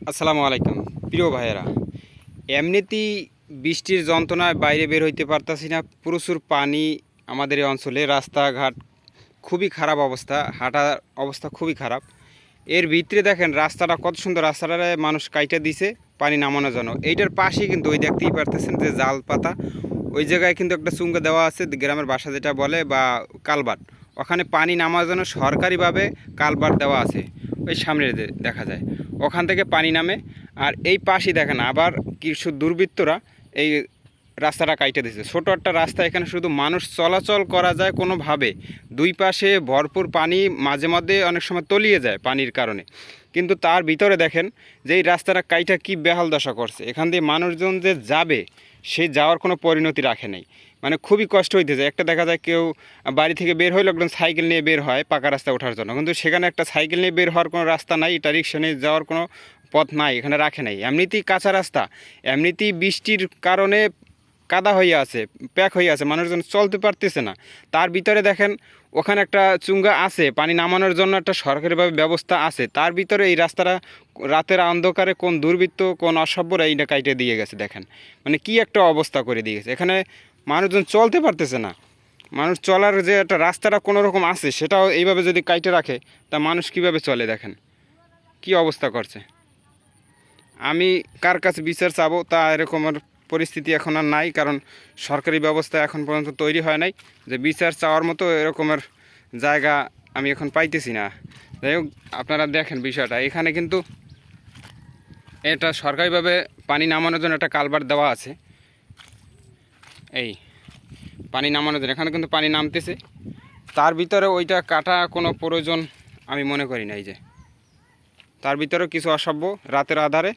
আসসালামু আলাইকুম। প্রিয় ভাইয়েরা, এমনিতেই বৃষ্টির যন্ত্রণায় বাইরে বের হইতে পারতাছি না। প্রচুর পানি আমাদের এই অঞ্চলে, রাস্তাঘাট খুবই খারাপ অবস্থা, হাঁটার অবস্থা খুবই খারাপ। এর ভিতরে দেখেন রাস্তাটা কত সুন্দর রাস্তাটা মানুষ কাইটা দিছে, পানি নামানোর জন্য। এইটার পাশেই কিন্তু ওই দেখতেই পারতেছেন যে জাল পাতা, ওই জায়গায় কিন্তু একটা চুঙ্গ দেওয়া আছে, গ্রামের বাসা যেটা বলে, বা কালবাট। ওখানে পানি নামার জন্য সরকারিভাবে কালবাট দেওয়া আছে। ওই সামনে দেখা যায়। ওখান থেকে পানি নামে আর এই পাশেই দেখেন আবার কিছু দুর্বৃত্তরা এই রাস্তাটা কাইটে দিয়েছে ছোটো একটা রাস্তা, এখানে শুধু মানুষ চলাচল করা যায় কোনোভাবে। দুই পাশে ভরপুর পানি মাঝে মধ্যে অনেক সময় তলিয়ে যায় পানির কারণে। কিন্তু তার ভিতরে দেখেন যে এই রাস্তাটা কাইটা কি বেহাল দশা করছে। এখান দিয়ে মানুষজন যে যাবে, সে যাওয়ার কোনো পরিণতি রাখে নাই। মানে খুবই কষ্ট হইতেছে। একটা দেখা যায় কেউ বাড়ি থেকে বের হইল একদম সাইকেল নিয়ে বের হয় পাকা রাস্তা ওঠার জন্য। কিন্তু সেখানে একটা সাইকেল নিয়ে বের হওয়ার কোনো রাস্তা নাই, এটা রিক্সা নিয়ে যাওয়ার কোনো পথ নাই, এখানে রাখে নাই। এমনিতেই কাঁচা রাস্তা, এমনিতেই বৃষ্টির কারণে কাদা হয়ে আছে, প্যাক হয়ে আছে, মানুষজন চলতে পারতেছে না। তার ভিতরে দেখেন, ওখানে একটা চুঙ্গা আছে, পানি নামানোর জন্য একটা সরকারিভাবে ব্যবস্থা আছে। তার ভিতরে এই রাস্তাটা রাতের অন্ধকারে কোন দুর্বৃত্ত, কোন অসভ্যরা এইটা কাইটে দিয়ে গেছে, দেখেন। মানে কি একটা অবস্থা করে দিয়ে গেছে। এখানে মানুষজন চলতে পারতেছে না। মানুষ চলার যে একটা রাস্তাটা কোনো রকম আছে, সেটাও এইভাবে যদি কাইটে রাখে, তা মানুষ কীভাবে চলে, দেখেন? কি অবস্থা করছে? আমি কার কাছে বিচার চাবো, তা এরকমের পরিস্থিতি এখন আর নাই, কারণ সরকারি ব্যবস্থা এখন পর্যন্ত তৈরি হয় নাই। যে বিচার চাওয়ার মতো এরকমের জায়গা আমি এখন পাইতেছি না। যাই হোক, আপনারা দেখেন বিষয়টা। এখানে কিন্তু এটা সরকারিভাবে পানি নামানোর জন্য একটা কালবার দেওয়া আছে। এই পানি নামানোর জন্য। এখানে কিন্তু পানি নামতেছে। তার ভিতরে ওইটা কাটা কোনো প্রয়োজন আমি মনে করি না এই যে। তার ভিতরেও কিছু অসভ্য রাতের আধারে